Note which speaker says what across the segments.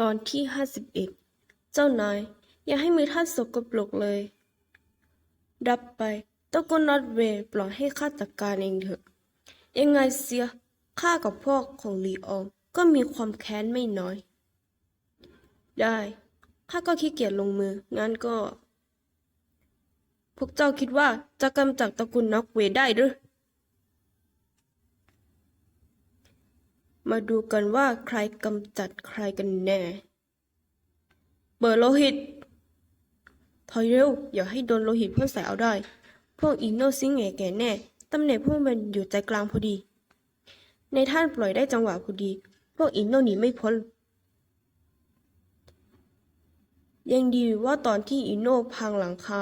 Speaker 1: ตอนที่ห้าสิบเอ็ดเจ้านาย อย่าให้มือท่านสกปรกเลย รับไปตระกูลนอตเวย์ปล่อยให้ข้าจัดการเองเถอะ ยังไงเสียข้ากับพ่อของลีอองก็มีความแค้นไม่น้อย ได้ข้าก็ขี้เกียจลงมือ งั้นก็ พวกเจ้าคิดว่าจะกำจัดตระกูลน็อกเวยได้หรือ มาดูกันว่าใครกำจัดใครกันแน่เบอร์โลหิต ถอยเร็ว อย่าให้โดนโลหิตพ่นใส่เอาได้ พวกอีโนซิงแงแก่แน่ ตำแหน่งพวกมันอยู่ใจกลางพอดี ในท่านปล่อยได้จังหวะพอดี พวกอีโนหนีไม่พ้น ยังดีว่าตอนที่อีโนพังหลังคา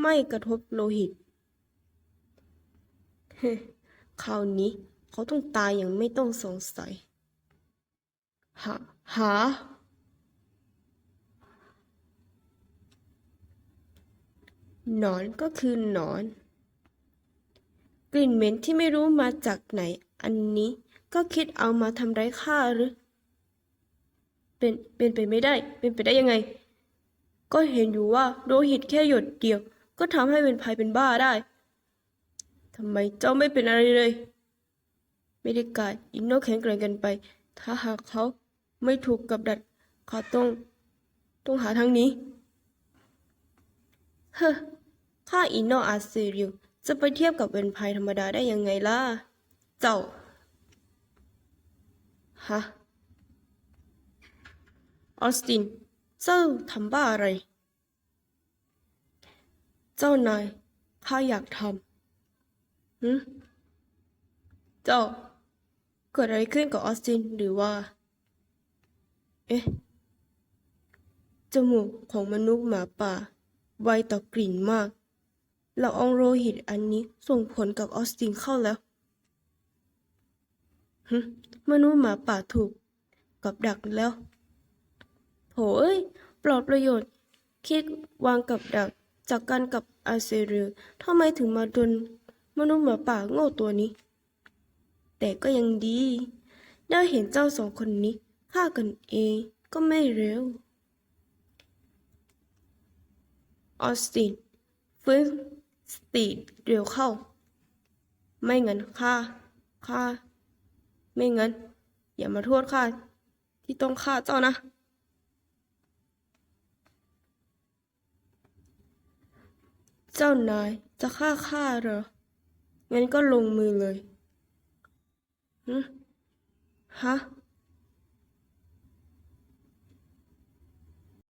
Speaker 1: ไม่กระทบโลหิตเฮ้คราวนี้เขาต้องตายอย่างไม่ต้องสงสัย หาหาหนอนก็คือหนอน กลิ่นเหม็นที่ไม่รู้มาจากไหน อันนี้ก็คิดเอามาทำร้ายข้าหรือ เป็นเป็นไปไม่ได้ เป็นไปได้ยังไง ก็เห็นอยู่ว่าโลหิตแค่หยดเดียว ก็ทำให้เป็นภัยเป็นบ้าได้ทำไมเจ้าไม่เป็นอะไรเลย ไม่ได้กาดอินโนแข็งแกร่งกันไป ถ้าหากเขา ไม่ถูกกับดักเขาต้องต้องหาทางนี้ เฮ้อข้าอินโนอาเซริวจะไปเทียบกับเป็นภัยธรรมดาได้ยังไงล่ะ เจ้า ฮะ ออสติน เจ้าทำบ้าอะไร เจ้านายข้าอยากทำหืมเจ้า เกิดอะไรขึ้นกับออสตินหรือว่า เอ๊ะ จมูกของมนุษย์หมาป่า ไวต่อกลิ่นมากละอองโลหิตอันนี้ส่งผลกับออสตินเข้าแล้วฮึมนุษย์หมาป่าถูก กับดักแล้วโถเอ้ย ปลอดประโยชน์คิดวางกับดักจากกันกับอาเซเรียทำไมถึงมาดนมนุษย์หมาป่าโง่ตัวนี้ แต่ก็ยังดี ได้เห็นเจ้าสองคนนี้ ฆ่ากันเองก็ไม่เร็ว ออสตินฟื้นสติเร็วเข้า ไม่งั้นข้าข้าไม่งั้น อย่ามาโทษข้าที่ต้องฆ่าเจ้านะ เจ้านายจะฆ่าข้าเหรอ งั้นก็ลงมือเลยหึฮะ